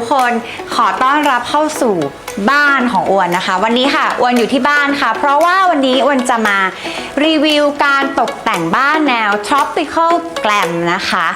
ทุกคนขอต้อนรับเข้าสู่บ้านของอวนนะคะ วันนี้ค่ะอวนอยู่ที่บ้านค่ะ เพราะว่าวันนี้อวนจะมารีวิวการตกแต่งบ้านแนว tropical glam นะคะ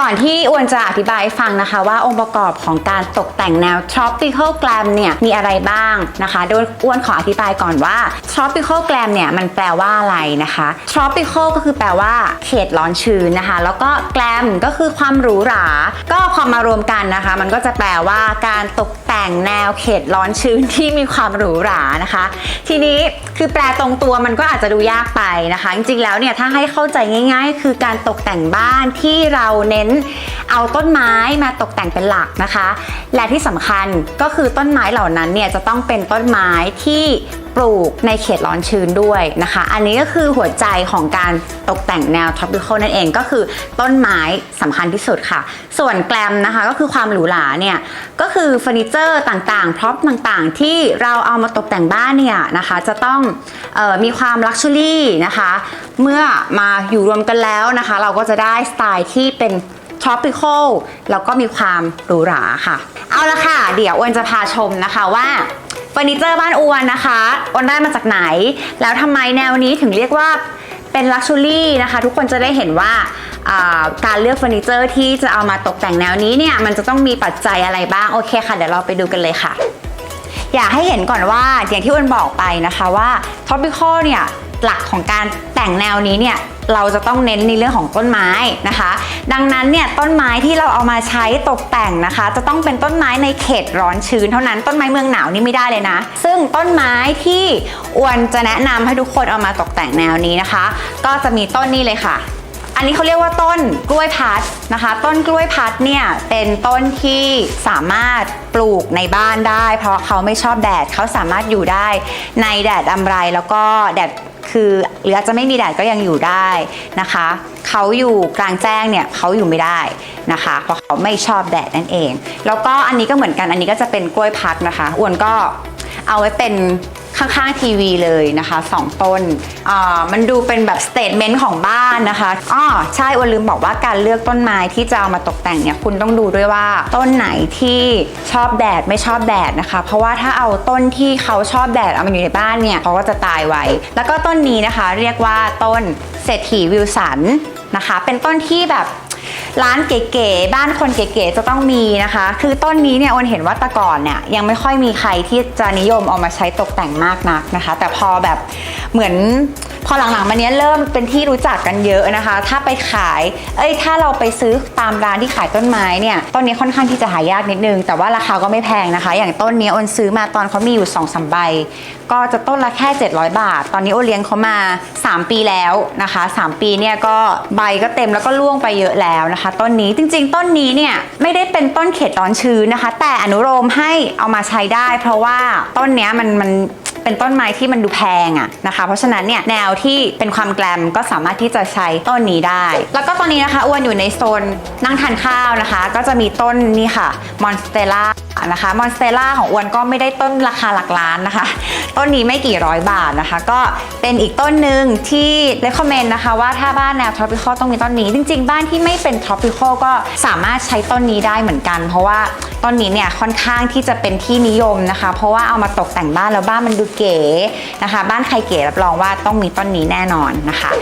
ก่อนที่อวนจะอธิบายให้ฟังนะคะ ว่าองค์ประกอบของการตกแต่งแนว tropical glam เนี่ยมีอะไรบ้างนะคะ โดยอวนขออธิบายก่อนว่า tropical glam เนี่ยมันแปลว่าอะไรนะคะ tropical ก็คือแปลว่าเขตร้อนชื้นนะคะ แล้วก็ glam ก็คือความหรูหรา ก็พอมารวมกันนะคะ มันก็จะแปลว่าการตกแต่งแนวเขตร้อนชื้นที่มีความหรูหรานะคะ ทีนี้คือแปลตรงตัวมันก็อาจจะดูยากไปนะคะ จริงๆแล้วเนี่ยถ้าให้เข้าใจง่าย ๆ คือการตกแต่งบ้านที่เราเน้นเอาต้นไม้มาตกแต่งเป็นหลักนะคะ และที่สำคัญก็คือต้นไม้เหล่านั้นเนี่ยจะต้องเป็นต้นไม้ที่ปลูกในเขตร้อนชื้นด้วยนะคะ อันนี้ก็คือหัวใจของการตกแต่งแนว tropical นั่นเองก็คือต้นไม้สำคัญที่สุดค่ะ ส่วนแกลมนะคะก็คือความหรูหราเนี่ยก็คือเฟอร์นิเจอร์ต่างๆ พร็อพต่างๆ ที่เราเอามาตกแต่งบ้านเนี่ยนะคะ จะต้องออมีความลักชัวรี่นะคะ เมื่อมาอยู่รวมกันแล้วนะคะ เราก็จะได้สไตล์ที่เป็น tropical แล้วก็มีความหรูหราค่ะ เอาละค่ะ เดี๋ยวอวนจะพาชมนะคะว่าเฟอร์นิเจอร์บ้านอวนนะคะอวนได้มาจากไหน แล้วทำไมแนวนี้ถึงเรียกว่าเป็นลักชัวรี่นะคะ ทุกคนจะได้เห็นว่าอ่าการเลือกเฟอร์นิเจอร์ที่จะเอามาตกแต่งแนวนี้เนี่ย มันจะต้องมีปัจจัยอะไรบ้าง โอเคค่ะ เดี๋ยวเราไปดูกันเลยค่ะ อยากให้เห็นก่อนว่าอย่างที่อ้วนบอกไปนะคะว่า topical เนี่ย หลักของการแต่งแนวนี้เนี่ยเราจะต้องเน้นในเรื่องของต้นไม้นะคะ ดังนั้นเนี่ยต้นไม้ที่เราเอามาใช้ตกแต่งนะคะ จะต้องเป็นต้นไม้ในเขตร้อนชื้นเท่านั้นต้นไม้เมืองหนาวนี่ไม่ได้เลยนะ ซึ่งต้นไม้ที่อ้วนจะแนะนำให้ทุกคนเอามาตกแต่งแนวนี้นะคะ ก็จะมีต้นนี้เลยค่ะ อันนี้เขาเรียกว่าต้นกล้วยพัดนะคะ ต้นกล้วยพัดเนี่ยเป็นต้นที่สามารถปลูกในบ้านได้ เพราะเขาไม่ชอบแดดเขาสามารถอยู่ได้ในแดดอำไรแล้วก็แดด คือหรืออาจจะไม่มีแดดก็ยังอยู่ได้นะคะเขาอยู่กลางแจ้งเนี่ยเขาอยู่ไม่ได้นะคะเพราะเขาไม่ชอบแดดนั่นเอง แล้วก็อันนี้ก็เหมือนกันอันนี้ก็จะเป็นกล้วยพัดนะคะอ้วนก็เอาไว้เป็น ข้างๆทีวีเลยนะคะ 2 ต้นอ่ามันดูเป็นแบบสเตทเมนต์ของบ้านนะคะอ้อใช่อวนลืมบอกว่าการเลือกต้นไม้ที่จะเอามาตกแต่งเนี่ยคุณต้องดูด้วยว่าต้นไหนที่ชอบแดดไม่ชอบแดดนะคะ เพราะว่าถ้าเอาต้นที่เขาชอบแดดเอามาอยู่ในบ้านเนี่ยเขาก็จะตายไวแล้วก็ต้นนี้นะคะ เรียกว่าต้นเศรษฐีวิลสันนะคะ เป็นต้นที่แบบ ร้านเก๋ๆบ้านคนเก๋ๆจะต้องมีนะคะ คือต้นนี้เนี่ยอนเห็นว่าตะก่อนเนี่ยยังไม่ค่อยมีใครที่จะนิยมเอามาใช้ตกแต่งมากนักนะคะ แต่พอแบบเหมือนพอหลังๆมาเนี้ยเริ่มเป็นที่รู้จักกันเยอะนะคะ ถ้าไปขาย เอ้ยถ้าเราไปซื้อตามร้านที่ขายต้นไม้เนี่ยต้นนี้ค่อนข้างที่จะหายากนิดนึง แต่ว่าราคาก็ไม่แพงนะคะ อย่างต้นนี้อนซื้อมาตอนเขามีอยู่2อสใบ ก็จะต้นละแค่ 700 บาท ตอนนี้โอเลี้ยงเขามา 3 ปีแล้วนะคะ 3 ปีเนี่ยก็ใบก็เต็มแล้วก็ร่วงไปเยอะแล้วนะคะต้นนี้จริงๆ ต้นนี้เนี่ยไม่ได้เป็นต้นเขตร้อนชื้นนะคะ แต่อนุโลมให้เอามาใช้ได้ เพราะว่าต้นเนี้ยมันมันเป็นต้นไม้ที่มันดูแพงอะนะคะ เพราะฉะนั้นเนี่ยแนวที่เป็นความแกลมก็สามารถที่จะใช้ต้นนี้ได้ แล้วก็ตอนนี้นะคะอ้วนอยู่ในโซนนั่งทานข้าวนะคะ ก็จะมีต้นนี่ค่ะมอนสเตล่า นะคะมอนสเตล่าของอ้วนก็ไม่ได้ต้นราคาหลักล้านนะคะ ต้นนี้ไม่กี่ร้อยบาทนะคะ ก็เป็นอีกต้นหนึ่งที่ recommend นะคะว่าถ้าบ้านแนว tropical ต้องมีต้นนี้ จริง ๆ บ้านที่ไม่เป็น tropical ก็สามารถใช้ต้นนี้ได้เหมือนกัน เพราะว่าต้นนี้เนี่ยค่อนข้างที่จะเป็นที่นิยมนะคะ เพราะว่าเอามาตกแต่งบ้านแล้วบ้านมันดูเก๋นะคะ บ้านใครเก๋รับรองว่าต้องมีต้นนี้แน่นอนนะคะ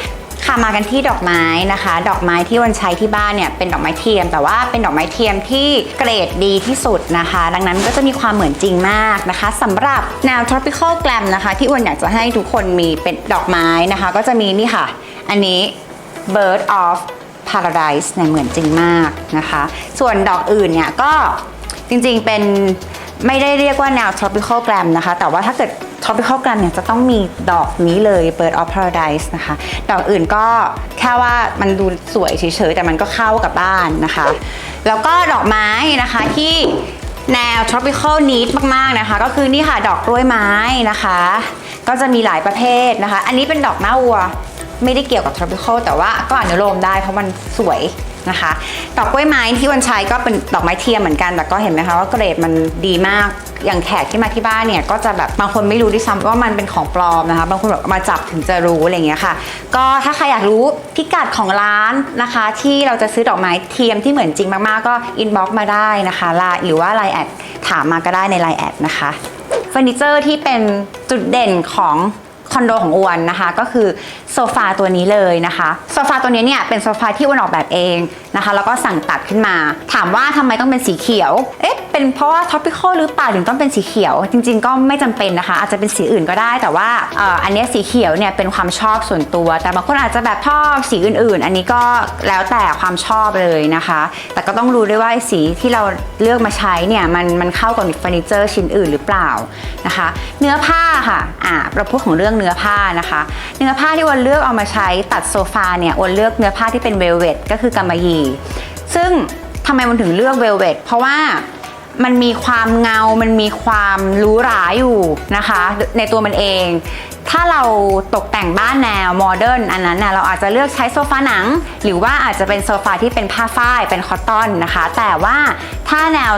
ค่ะมากันที่ดอกไม้นะคะ ดอกไม้ที่วันใช้ที่บ้านเนี่ยเป็นดอกไม้เทียม แต่ว่าเป็นดอกไม้เทียมที่เกรดดีที่สุดนะคะ ดังนั้นก็จะมีความเหมือนจริงมากนะคะสำหรับแนว tropical glam นะคะ ที่อ้วนอยากจะให้ทุกคนมีเป็นดอกไม้นะคะ ก็จะมีนี่ค่ะ อันนี้ bird of paradise เนี่ยเหมือนจริงมากนะคะ ส่วนดอกอื่นเนี่ยก็จริงๆเป็นไม่ได้เรียกว่าแนว tropical glam นะคะ แต่ว่าถ้าเกิด tropical glam เนี่ยจะต้องมีดอกนี้เลย bird of paradise นะคะ ดอกอื่นก็แค่ว่ามันดูสวยเฉยๆ แต่มันก็เข้ากับบ้านนะคะ แล้วก็ดอกไม้นะคะที่แนว tropical need มากๆนะคะ ก็คือนี่ค่ะดอกกล้วยไม้นะคะ ก็จะมีหลายประเภทนะคะ อันนี้เป็นดอกหน้าวัวไม่ได้เกี่ยวกับ tropical แต่ว่าก็อนุโลมได้เพราะมันสวยนะคะ ดอกกล้วยไม้ที่วันใช้ก็เป็นดอกไม้เทียมเหมือนกัน แต่ก็เห็นไหมคะว่าเกรดมันดีมาก อย่างแขกที่มาที่บ้านเนี่ยก็จะแบบบางคนไม่รู้ด้วยซ้ำว่ามันเป็นของปลอมนะคะ บางคนแบบมาจับถึงจะรู้อะไรเงี้ยค่ะ ก็ถ้าใครอยากรู้พิกัดของร้านนะคะ ที่เราจะซื้อดอกไม้เทียมที่เหมือนจริงมากๆ ก็อินบ็อกมาได้นะคะไลน์หรือว่าไลน์แอดถามมาก็ได้ในไลน์แอดนะคะเฟอร์นิเจอร์ที่เป็นจุดเด่นของคอนโดของอวนนะคะ ก็คือโซฟาตัวนี้เลยนะคะโซฟาตัวนี้เนี่ยเป็นโซฟาที่อวนออกแบบเอง นะคะ แล้วก็สั่งตัดขึ้นมา ถามว่าทำไมต้องเป็นสีเขียว เอ๊ะ เป็นเพราะว่าท็อปปิคอลหรือเปล่าถึงต้องเป็นสีเขียว จริง ๆ ก็ไม่จำเป็นนะคะ อาจจะเป็นสีอื่นก็ได้ แต่ว่าอ,อันนี้สีเขียวเนี่ยเป็นความชอบส่วนตัว แต่บางคนอาจจะแบบชอบสีอื่น ๆ อันนี้ก็แล้วแต่ความชอบเลยนะคะ แต่ก็ต้องรู้ด้วยว่าสีที่เราเลือกมาใช้เนี่ยมันมันเข้ากับเฟอร์นิเจอร์ชิ้นอื่นหรือเปล่านะคะ เนื้อผ้าค่ะอ่าเราพูดของเรื่องเนื้อผ้านะคะ เนื้อผ้าที่วันเลือกเอามาใช้ตัดโซฟาเนี่ยวันเลือกเนื้อผ้าที่เป็นเวลเวทก็คือกำมะหยี่ซึ่งทำไมมันถึงเลือกเวลเวทเพราะว่ามันมีความเงา มันมีความหรูหราอยู่นะคะ ในตัวมันเอง ถ้าเราตกแต่งบ้านแนวโมเดิร์นอันนั้นนะเราอาจจะเลือกใช้โซฟาหนัง หรือว่าอาจจะเป็นโซฟาที่เป็นผ้าฝ้าย เป็นคอตตอนนะคะ แต่ว่าถ้าแนว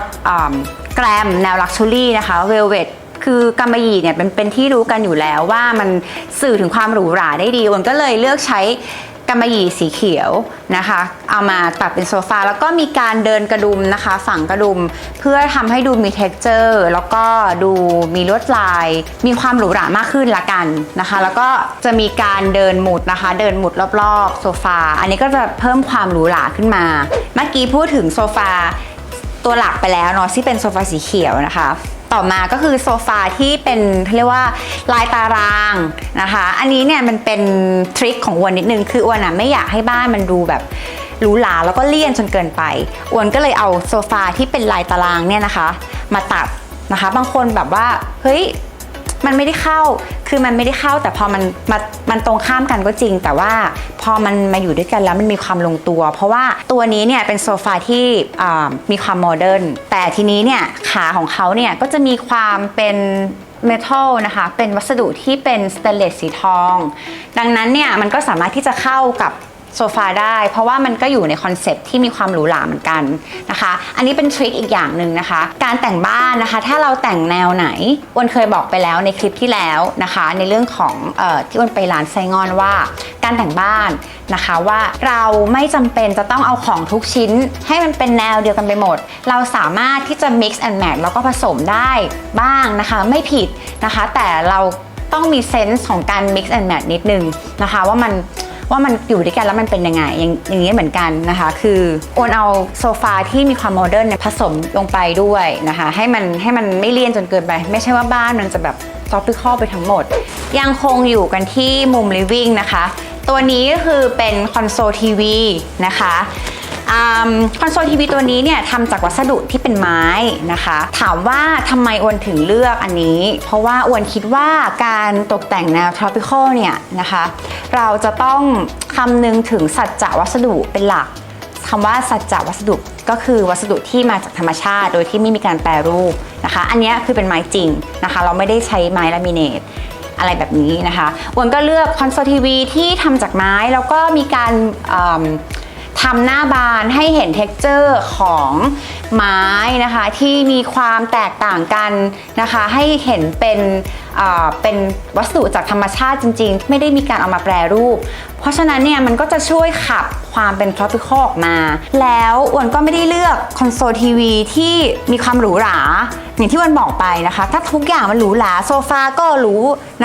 แกรมแนวลักชัวรี่นะคะเวลเวทคือกำมะหยี่เนี่ยเป็นเป็นที่รู้กันอยู่แล้วว่ามันสื่อถึงความหรูหราได้ดีวันก็เลยเลือกใช้ กำมะหยี่สีเขียวนะคะ เอามาตัดเป็นโซฟาแล้วก็มีการเดินกระดุมนะคะ ฝังกระดุม เพื่อทำให้ดูมี t e x t อร์แล้วก็ดูมีลวดลาย มีความหรูหรามากขึ้นละกันนะคะ แล้วก็จะมีการเดินหมุดนะคะ เดินหมุดรอบๆโซฟา อันนี้ก็จะเพิ่มความหรูหราขึ้นมา เมื่อกี้พูดถึงโซฟาตัวหลักไปแล้วเนาะที่เป็นโซฟาสีเขียวนะคะ ต่อมาก็คือโซฟาที่เป็นเขาเรียกว่าลายตารางนะคะ อันนี้เนี่ยมันเป็นทริคของอวนนิดนึงคืออวนอะไม่อยากให้บ้านมันดูแบบหรูหราแล้วก็เลี่ยนจนเกินไปอวนก็เลยเอาโซฟาที่เป็นลายตารางเนี่ยนะคะ มาตัดนะคะ บางคนแบบว่าเฮ้ย มันไม่ได้เข้า คือมันไม่ได้เข้า แต่พอมันมามันตรงข้ามกันก็จริง แต่ว่าพอมันมาอยู่ด้วยกันแล้วมันมีความลงตัว เพราะว่าตัวนี้เนี่ยเป็นโซฟาที่มีความโมเดิร์น แต่ทีนี้เนี่ยขาของเขาเนี่ยก็จะมีความเป็นเมทัลนะคะ เป็นวัสดุที่เป็นสเตนเลสสีทอง ดังนั้นเนี่ยมันก็สามารถที่จะเข้ากับ โซฟาได้ เพราะว่ามันก็อยู่ในคอนเซปที่มีความหรูหราเหมือนกันนะคะ อันนี้เป็นทริคอีกอย่างหนึ่งนะคะ การแต่งบ้านนะคะ ถ้าเราแต่งแนวไหนอ้วนเคยบอกไปแล้วในคลิปที่แล้วนะคะ ในเรื่องของออที่อ้วนไปร้านไซงอนว่า การแต่งบ้านนะคะว่าเราไม่จำเป็นจะต้องเอาของทุกชิ้น ให้มันเป็นแนวเดียวกันไปหมด เราสามารถที่จะ mix and match แล้วก็ผสมได้บ้างนะคะ ไม่ผิดนะคะ แต่เราต้องมีเซนส์ของการ mix and match นิดนึงนะคะ ว่ามัน ว่ามันอยู่ด้วยกันแล้วมันเป็นยังไงอย่างอย่างนี้เหมือนกันนะคะ คือโอนเอาโซฟาที่มีความโมเดิร์นเนี่ยผสมลงไปด้วยนะคะ ให้มันให้มันไม่เลี่ยนจนเกินไป ไม่ใช่ว่าบ้านมันจะแบบท็อปปิคอลไปทั้งหมด ยังคงอยู่กันที่มุมลิฟวิ่งนะคะ ตัวนี้ก็คือเป็นคอนโซลทีวีนะคะ คอนโซลทีวีตัวนี้เนี่ยทำจากวัสดุที่เป็นไม้นะคะ ถามว่าทำไมอวนถึงเลือกอันนี้ เพราะว่าอวนคิดว่าการตกแต่งแนว tropical เนี่ยนะคะ เราจะต้องคำนึงถึงสัจจะวัสดุเป็นหลักคำว่าสัจจะวัสดุก็คือวัสดุที่มาจากธรรมชาติ โดยที่ไม่มีการแปรรูปนะคะ อันนี้คือเป็นไม้จริงนะคะ เราไม่ได้ใช้ไม้ลามิเนตอะไรแบบนี้นะคะวนก็เลือกคอนโซลทีวีที่ทำจากไม้แล้วก็มีการ ทำหน้าบานให้เห็นเท็กเจอร์ของไม้นะคะที่มีความแตกต่างกันนะคะให้เห็นเป็นเอ่อเป็นวัสดุจากธรรมชาติจริง ๆ ไม่ได้มีการเอามาแปรรูป เพราะฉะนั้นเนี่ยมันก็จะช่วยขับความเป็น tropical ออกมา แล้วอ้วนก็ไม่ได้เลือกคอนโซลทีวีที่มีความหรูหรา อย่างที่อ้วันบอกไปนะคะ ถ้าทุกอย่างมันหรูหราโซฟาก็หรู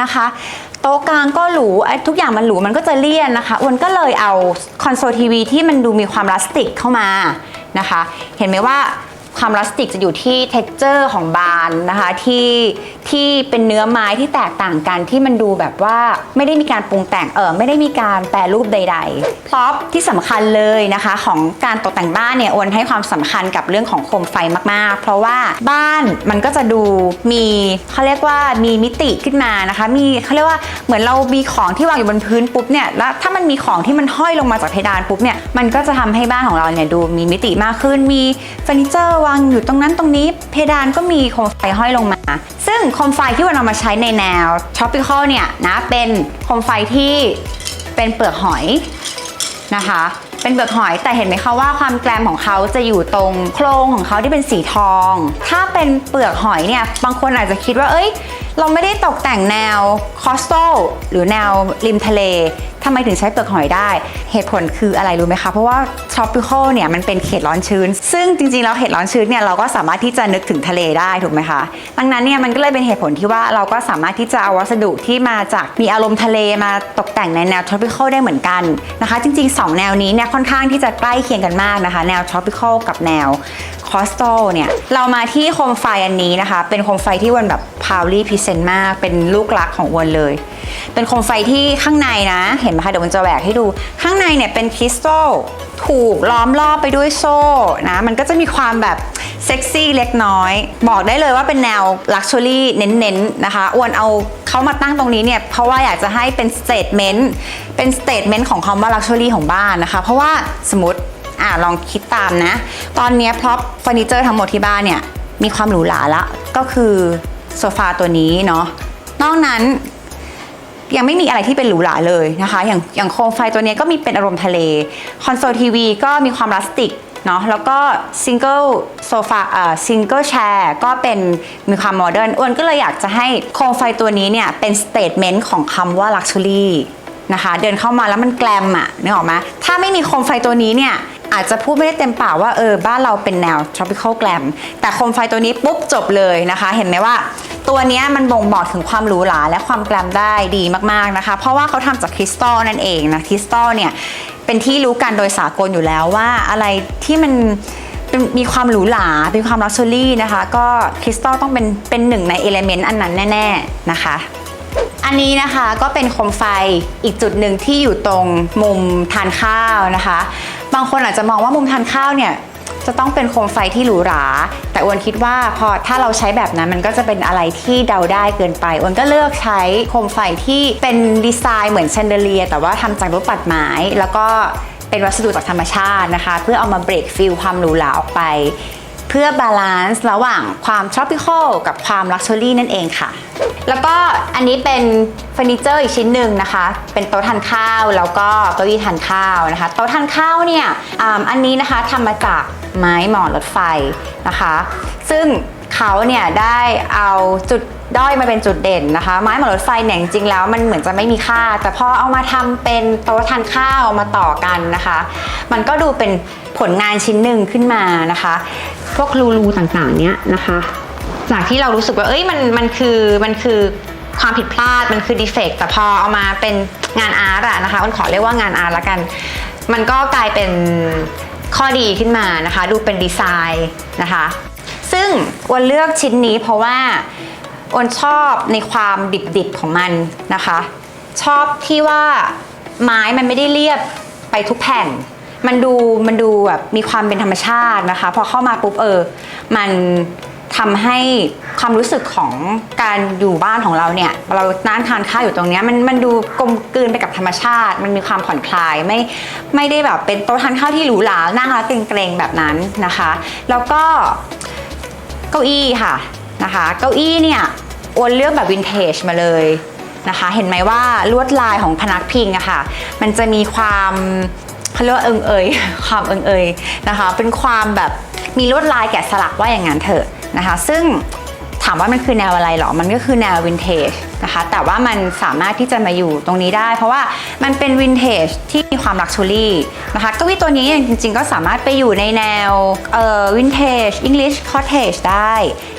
นะคะ โต๊ะกลางก็หรูไอ้ทุกอย่างมันหรูมันก็จะเลี่ยนนะคะอ้วนก็เลยเอาคอนโซลทีวีที่มันดูมีความพลาสติกเข้ามานะคะ เห็นไหมว่า ความลาสติกจะอยู่ที่ t e x t อร์ของบานนะคะที่ที่เป็นเนื้อไม้ที่แตกต่างกันที่มันดูแบบว่าไม่ได้มีการปรุงแต่งเออไม่ได้มีการแปรรูปใดๆพร็อพที่สำคัญเลยนะคะ ของการตกแต่งบ้านเนี่ยอวนให้ความสำคัญกับเรื่องของโคมไฟมากๆ เพราะว่าบ้านมันก็จะดูมีเขาเรียกว่ามีมิติขึ้นมานะคะ มีเขาเรียกว่าเหมือนเรามีของที่วางอยู่บนพื้นปุ๊บเนี่ยแล้วถ้ามันมีของที่มันห้อยลงมาจากเพดานปุ๊บเนี่ยมันก็จะทำให้บ้านของเราเนี่ยดูมีมิติมากขึ้นมีเฟอร์นิเจอร์วางอยู่ตรงนั้นตรงนี้เพดานก็มีโคมไฟห้อยลงมา ซึ่งโคมไฟที่วันเอามาใช้ในแนว tropical เนี่ยนะเป็นโคมไฟที่เป็นเปลือกหอยนะคะ เป็นเปลือกหอยแต่เห็นไหมคะว่าความแกรมของเขาจะอยู่ตรงโครงของเขาที่เป็นสีทอง ถ้าเป็นเปลือกหอยเนี่ยบางคนอาจจะคิดว่าเอ้ย เราไม่ได้ตกแต่งแนวคอสโตหรือแนวริมทะเลทำไมถึงใช้เปลือกหอยได้ เหตุผลคืออะไรรู้ไหมคะ เพราะว่า tropical เนี่ยมันเป็นเขตร้อนชื้น ซึ่งจริงๆแล้วเขตร้อนชื้นเนี่ยเราก็สามารถที่จะนึกถึงทะเลได้ถูกไหมคะ ดังนั้นเนี่ยมันก็เลยเป็นเหตุผลที่ว่าเราก็สามารถที่จะเอาวัสดุที่มาจากมีอารมณ์ทะเลมาตกแต่งในแนว tropical ได้เหมือนกันนะคะ จริง ๆ 2 แนวนี้เนี่ยค่อนข้างที่จะใกล้เคียงกันมากนะคะ แนว tropical กับแนวคอสโตเนี่ยเรามาที่โคมไฟอันนี้นะคะ เป็นโคมไฟที่วันแบบ proudly present มากเป็นลูกรักของอวนเลย เป็นโคมไฟที่ข้างในนะ เห็นไหมคะเดี๋ยววันจะแหวกให้ดู ข้างในเนี่ยเป็นคริสตัลถูกล้อมรอบไปด้วยโซ่นะ มันก็จะมีความแบบเซ็กซี่เล็กน้อย บอกได้เลยว่าเป็นแนวลักชัวรี่เน้นๆนะคะอวนเอาเขามาตั้งตรงนี้เนี่ย เพราะว่าอยากจะให้เป็นสเตทเมนต์เป็นสเตทเมนต์ของคำว่าลักชัวรี่ของบ้านนะคะ เพราะว่าสมมติอ่าลองคิดตามนะ ตอนนี้พร็อพเฟอร์นิเจอร์ทั้งหมดที่บ้านเนี่ย มีความหรูหราละก็คือ โซฟาตัวนี้เนาะนอกนั้นยังไม่มีอะไรที่เป็นหรูหราเลยนะคะ อย่างอย่างโคมไฟตัวนี้ก็มีเป็นอารมณ์ทะเล คอนโซลทีวีก็มีความพลาสติกเนาะแล้วก็ซิงเกิลโซฟาเอ่อซิงเกิลแชร์ก็เป็นมีความโมเดิร์นอ้วนก็เลยอยากจะให้โคมไฟตัวนี้เนี่ย เป็นสเตทเมนต์ของคำว่าลักชัวรี่นะคะ เดินเข้ามาแล้วมันแกลมอะนึกออกไหมถ้าไม่มีโคมไฟตัวนี้เนี่ย อาจจะพูดไม่ได้เต็มปากว่าเออบ้านเราเป็นแนว tropical glam แต่โคมไฟตัวนี้ปุ๊บจบเลยนะคะ เห็นไหมว่าตัวนี้มันบ่งบอกถึงความหรูหราและความแกลมได้ดีมากๆนะคะ เพราะว่าเขาทำจากคริสตัลนั่นเองนะคริสตัลเนี่ยเป็นที่รู้กันโดยสากลอยู่แล้วว่าอะไรที่มันเป็นมีความหรูหรา เป็นความลักชัวรี่นะคะ ก็คริสตัลต้องเป็นเป็นหนึ่งในเอลเมนต์อันนั้นแน่ ๆนะคะ อันนี้นะคะก็เป็นโคมไฟอีกจุดหนึ่งที่อยู่ตรงมุมทานข้าวนะคะ บางคนอาจจะมองว่ามุมทานข้าวเนี่ยจะต้องเป็นโคมไฟที่หรูหรา แต่อวนคิดว่าพอถ้าเราใช้แบบนั้นมันก็จะเป็นอะไรที่เดาได้เกินไปอวนก็เลือกใช้โคมไฟที่เป็นดีไซน์เหมือนแชนเดเลีย แต่ว่าทำจากรูปปัดไม้แล้วก็เป็นวัสดุจากธรรมชาตินะคะ เพื่อเอามาเบรกฟิลความหรูหราออกไป เพื่อบาลานซ์ระหว่างความ tropical กับความ luxury นั่นเองค่ะ แล้วก็อันนี้เป็นเฟอร์นิเจอร์อีกชิ้นหนึ่งนะคะ เป็นโต๊ะทานข้าวแล้วก็เก้าอี้ทานข้าวนะคะ โต๊ะทานข้าวเนี่ยอ่าอันนี้นะคะทำมาจากไม้หมอนรถไฟนะคะ ซึ่งเขาเนี่ยได้เอาจุดด้อยมาเป็นจุดเด่นนะคะ ไม้หมอนรถไฟเนี่ยจริงๆแล้วมันเหมือนจะไม่มีค่า แต่พอเอามาทำเป็นโต๊ะทานข้าวมาต่อกันนะคะ มันก็ดูเป็นผลงานชิ้นหนึ่งขึ้นมานะคะ พวกรูรูต่างๆเนี้ยนะคะ จากที่เรารู้สึกว่าเอ้ยมันมันคือมันคือความผิดพลาดมันคือดีเฟกต์แต่พอเอามาเป็นงานอาร์ตอะนะคะอ้นขอเรียกว่างานอาร์ตละกัน มันก็กลายเป็นข้อดีขึ้นมานะคะ ดูเป็นดีไซน์นะคะ ซึ่งอ้วนเลือกชิ้นนี้เพราะว่าอ้นชอบในความดิบๆของมันนะคะ ชอบที่ว่าไม้มันไม่ได้เรียบไปทุกแผ่น มันดูมันดูแบบมีความเป็นธรรมชาตินะคะ พอเข้ามาปุ๊บเออ มัน ทำให้ความรู้สึกของการอยู่บ้านของเราเนี่ยเรานั่งทานข้าวอยู่ตรงเนี้ยมันมันดูกลมกลืนไปกับธรรมชาติ มันมีความผ่อนคลายไม่ไม่ได้แบบเป็นโต๊ะทานข้าวที่หรูหรานั่งแล้วเกรงๆแบบนั้นนะคะ แล้วก็เก้าอี้ค่ะนะคะ เก้าอี้เนี่ยอวนเลือกแบบวินเทจมาเลยนะคะ เห็นไหมว่าลวดลายของพนักพิงอะค่ะมันจะมีความเขาเรียกว่าเอิงเอยความเอิงเอยนะคะ เป็นความแบบมีลวดลายแกะสลักว่าอย่างนั้นเถอะ นะคะ ซึ่งถามว่ามันคือแนวอะไรหรอ มันก็คือแนววินเทจนะคะ แต่ว่ามันสามารถที่จะมาอยู่ตรงนี้ได้ เพราะว่ามันเป็นวินเทจที่มีความลักชัวรี่นะคะเก้าอี้ตัวนี้จริงๆ ก็สามารถไปอยู่ในแนวเอ่อวินเทจอังกฤษคอ t เทจได้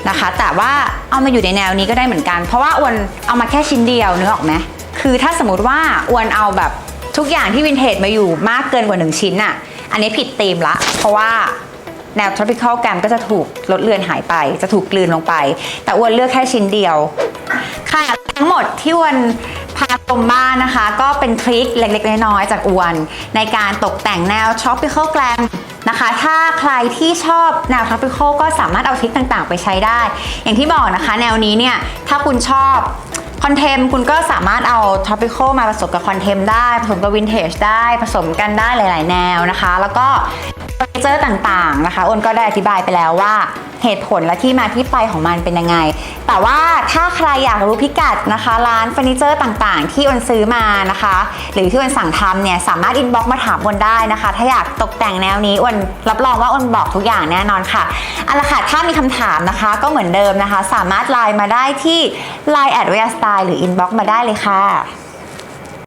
นะคะ แต่ว่าเอามาอยู่ในแนวนี้ก็ได้เหมือนกัน เพราะว่าอวนเอามาแค่ชิ้นเดียวนึกออกไหมคือถ้าสมมติว่าอวนเอาแบบทุกอย่างที่วินเทจมาอยู่มากเกินกว่าหนึ่งชิ้นอะอันนี้ผิดธีมละ เพราะว่า แนว tropical gam ก็จะถูกลดเลือนหายไป จะถูกกลืนลงไป แต่อ้วนเลือกแค่ชิ้นเดียว ค่ะทั้งหมดที่อ้วนพาชมบ้านนะคะ ก็เป็นทริคเล็กๆ น้อยๆ จากอ้วน ในการตกแต่งแนว tropical glam นะคะ ถ้าใครที่ชอบแนว tropical ก็สามารถเอาทริคต่างๆ ไปใช้ได้ อย่างที่บอกนะคะ แนวนี้เนี่ยถ้าคุณชอบ คอนเทมคุณก็สามารถเอาท ropical มาผสมกับคอนเทมได้ ผสมกับวินเทจได้ผสมกันได้หลาย ๆ แนวนะคะ แล้วก็เฟอร์นิเจอร์ต่าง ๆ นะคะอ้นก็ได้อธิบายไปแล้วว่า เหตุผลและที่มาที่ไปของมันเป็นยังไง แต่ว่าถ้าใครอยากรู้พิกัดนะคะ ร้านเฟอร์นิเจอร์ต่างๆ ที่อนซื้อมานะคะ หรือที่อนสั่งทำเนี่ยสามารถอินบ็อกมาถามอนได้นะคะ ถ้าอยากตกแต่งแนวนี้อนรับรองว่าอนบอกทุกอย่างแน่นอนค่ะเอาละค่ะถ้ามีคำถามนะคะก็เหมือนเดิมนะคะ สามารถไลน์มาได้ที่ Line แอดเวียสไตล์หรืออินบ็อกมาได้เลยค่ะ